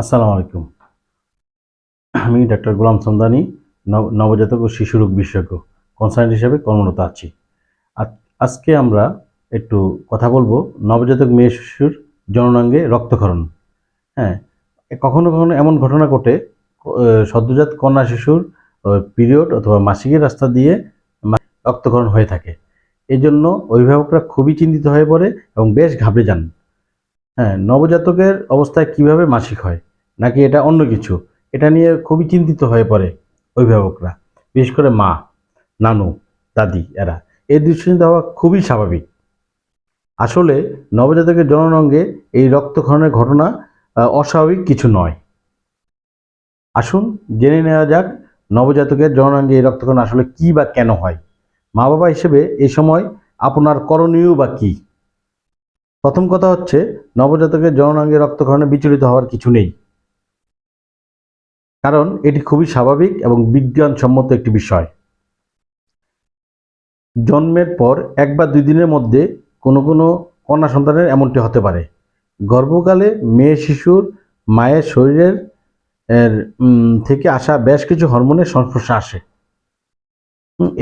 আসসালামু আলাইকুম। আমি ডাক্তার গোলাম সন্দানি নব- নবজাতক ও শিশু রোগ বিশেষজ্ঞ, কনসালটেন্ট হিসেবে কর্মরত আছি। আজ- আজকে আমরা একটু কথা বলব নবজাতক মেয়ে শিশুর জননাঙ্গে রক্তক্ষরণ। হ্যাঁ কখনো কখনো এমন ঘটনা ঘটে সদ্যজাত কন্যা শিশুর পিরিয়ড অথবা মাসিকের রাস্তা দিয়ে রক্তক্ষরণ হয়ে থাকে। এই জন্য অভিভাবকরা খুবই চিন্তিত হয়ে পড়ে এবং বেশ ঘাবড়ে যান। হ্যাঁ নবজাতকের অবস্থায় কীভাবে মাসিক হয়? নাকি এটা অন্য কিছু? এটা নিয়ে খুবই চিন্তিত হয়ে পড়ে অভিভাবকরা, বিশেষ করে মা, নানু, দাদি, এরা। এই দুশ্চিন্তা হওয়া খুবই স্বাভাবিক। আসলে নবজাতকের জননঙ্গে এই রক্তক্ষরণের ঘটনা অস্বাভাবিক কিছু নয়। আসুন জেনে নেওয়া যাক নবজাতকের জননাঙ্গে এই রক্তক্ষরণ আসলে কি বা কেন হয়। মা বাবা হিসেবে এই সময় আপনার করণীয় বা কী? প্রথম কথা হচ্ছে, নবজাতকের জননাঙ্গে রক্তক্ষরণে বিচলিত হওয়ার কিছু নেই। কারণ এটি খুবই স্বাভাবিক এবং বিজ্ঞানসম্মত একটি বিষয়। জন্মের পর এক বা দুই দিনের মধ্যে কোনো কোনো কন্যা সন্তানের এমনটি হতে পারে। গর্ভকালে মেয়ে শিশুর মায়ের শরীরের থেকে আসা বেশ কিছু হরমোনের সংস্পর্শে আসে।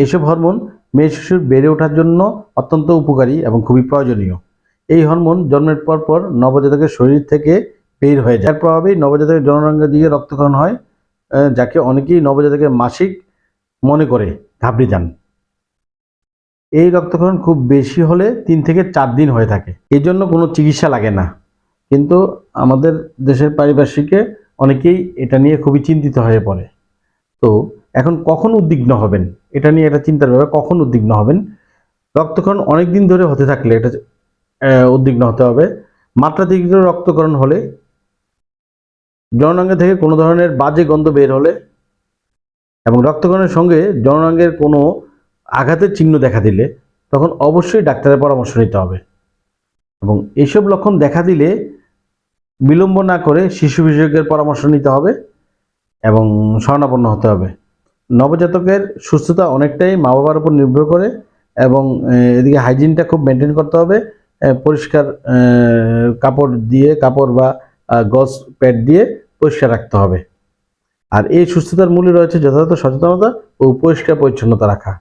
এসব হরমোন মেয়ে শিশুর বেড়ে ওঠার জন্য অত্যন্ত উপকারী এবং খুবই প্রয়োজনীয়। এই হরমোন জন্মের পর পর নবজাতকের শরীর থেকে বের হয়ে যায়। প্রভাবেই নবজাতকের জননাঙ্গের দিকে রক্তক্ষরণ হয় যাকে অনেকেই নবজাতকের মাসিক মনে করে, ঘাবড়ে যান। এই রক্তক্ষরণ খুব বেশি হলে তিন থেকে চার দিন হয়ে থাকে। এই জন্য কোনো চিকিৎসা লাগে না। কিন্তু আমাদের দেশের পারিপার্শ্বিকে অনেকেই এটা নিয়ে খুবই চিন্তিত হয়ে পড়ে। তো এখন কখন উদ্বিগ্ন হবেন? এটা নিয়ে এটা চিন্তার ব্যাপার, কখন উদ্বিগ্ন হবেন? রক্তক্ষরণ অনেক দিন ধরে হতে থাকলে এটা উদ্বিগ্ন হতে হবে। মাত্রাতিরিক্ত রক্তকরণ হলে জননাঙ্গ থেকে কোনো ধরনের বাজে গন্ধ বের হলে এবং রক্তকরণের সঙ্গে জননাঙ্গের কোনো আঘাতের চিহ্ন দেখা দিলে তখন অবশ্যই ডাক্তারের পরামর্শ নিতে হবে। এবং এইসব লক্ষণ দেখা দিলে বিলম্ব না করে শিশু বিশেষজ্ঞের পরামর্শ নিতে হবে এবং শরণাপন্ন হতে হবে। নবজাতকের সুস্থতা অনেকটাই মা বাবার উপর নির্ভর করে এবং এদিকে হাইজিনটা খুব মেনটেন করতে হবে। পরিষ্কার কাপড় দিয়ে, কাপড় বা গজ প্যাড দিয়ে পরিষ্কার রাখতে হবে। আর এই সুস্থতার মূলে রয়েছে যথাযথ সচেতনতা ও পরিষ্কার পরিচ্ছন্নতা রাখা।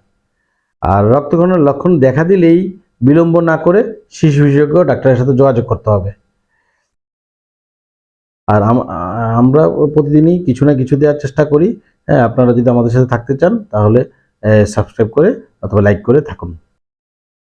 আর রক্তক্ষরণের লক্ষণ দেখা দিলেই বিলম্ব না করে শিশু বিশেষজ্ঞ ডাক্তারের সাথে যোগাযোগ করতে হবে। আর আমরা প্রতিদিনই কিছু না কিছু দেওয়ার চেষ্টা করি। হ্যাঁ আপনারা যদি আমাদের সাথে থাকতে চান, তাহলে সাবস্ক্রাইব করে অথবা লাইক করে থাকুন।